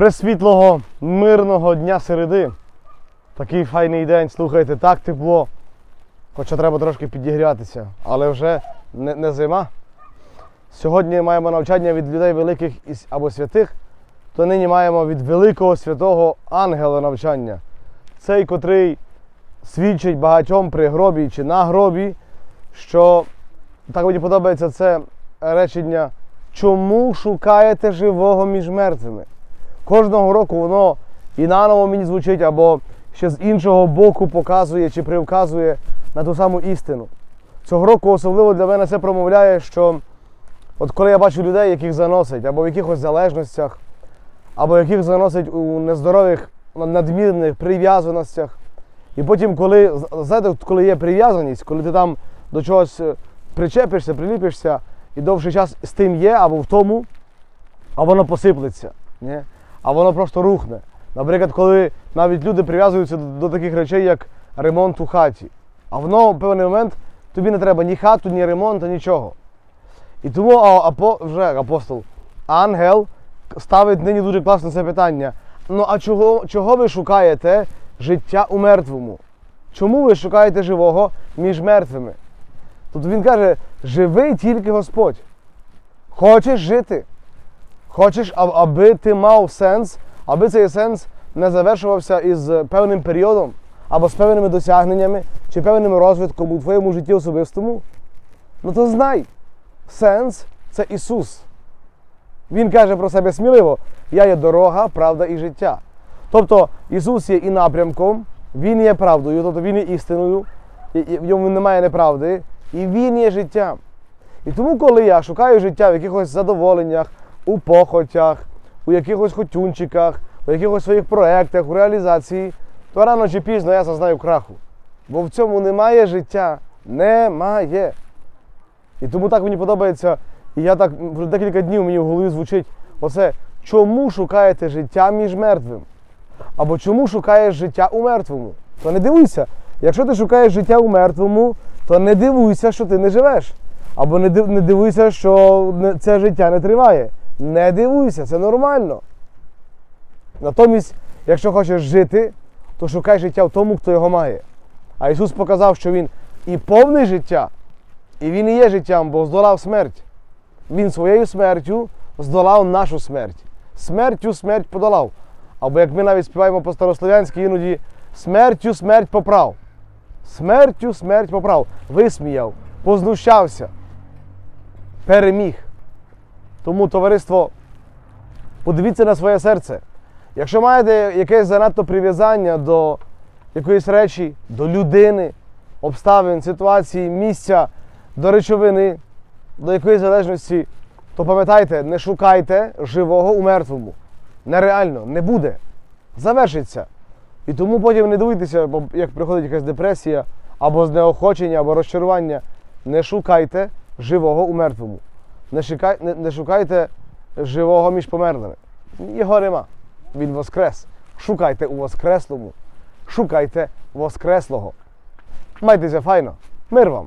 Пресвітлого, мирного дня середи. Такий файний день, слухайте, так тепло. Хоча треба трошки підігрятися, але вже не, не зима. Сьогодні маємо навчання від людей великих або святих, то нині маємо від великого святого ангела навчання. Цей, котрий свідчить багатьом при гробі чи на гробі, що так мені подобається це речення. Чому шукаєте живого між мертвими? Кожного року воно і наново мені звучить, або ще з іншого боку показує чи привказує на ту саму істину. Цього року особливо для мене це промовляє, що от коли я бачу людей, яких заносить, або в якихось залежностях, або яких заносить у нездорових надмірних прив'язаностях. І потім, коли знаєте, коли є прив'язаність, коли ти там до чогось е, причепишся, приліпишся, і довший час з тим є, або в тому, а воно посиплеться, ні? А воно просто рухне. Наприклад, коли навіть люди прив'язуються до, таких речей, як ремонт у хаті. А воно в певний момент тобі не треба ні хату, ні ремонту, нічого. І тому апо, вже апостол, ангел ставить нині дуже класне це питання. Ну а чого, чого ви шукаєте життя у мертвому? Чому ви шукаєте живого між мертвими? Тобто він каже, живий тільки Господь. Хочеш жити? Хочеш, аби ти мав сенс, аби цей сенс не завершувався із певним періодом, або з певними досягненнями, чи певним розвитком у твоєму житті особистому? Ну то знай, сенс це Ісус. Він каже про себе сміливо: Я є дорога, правда і життя. Тобто Ісус є і напрямком, Він є правдою, тобто Він є істиною, в ньому немає неправди, і Він є життям. І тому, коли я шукаю життя в якихось задоволеннях, у похотях, у якихось хотюнчиках, у якихось своїх проєктах, у реалізації, то рано чи пізно я зазнаю краху. Бо в цьому немає життя. Немає. І тому так мені подобається, і я так вже декілька днів мені в голові звучить оце, чому шукаєте життя між мертвим? Або чому шукаєш життя у мертвому? То не дивуйся. Якщо ти шукаєш життя у мертвому, то не дивуйся, що ти не живеш. Або не див- дивуйся, що це життя не триває. Не дивуйся, це нормально. Натомість, якщо хочеш жити, то шукай життя в тому, хто його має. А Ісус показав, що Він і повний життя, і Він і є життям, бо здолав смерть. Він своєю смертю здолав нашу смерть. Смертю смерть подолав. Або як ми навіть співаємо по-старослов'янськи іноді, смертю смерть поправ. Смертю смерть поправ. Висміяв, познущався, переміг. Тому, товариство, подивіться на своє серце. Якщо маєте якесь занадто прив'язання до якоїсь речі, до людини, обставин, ситуації, місця, до речовини, до якоїсь залежності, то пам'ятайте, не шукайте живого у мертвому. Нереально, не буде. Завершиться. І тому потім не дивуйтеся, як приходить якась депресія, або знеохочення, або розчарування. Не шукайте живого у мертвому. Не, шукай, не, не шукайте живого між померлими. Його нема. Він воскрес. Шукайте у Воскреслому. Шукайте Воскреслого. Майтеся файно. Мир вам!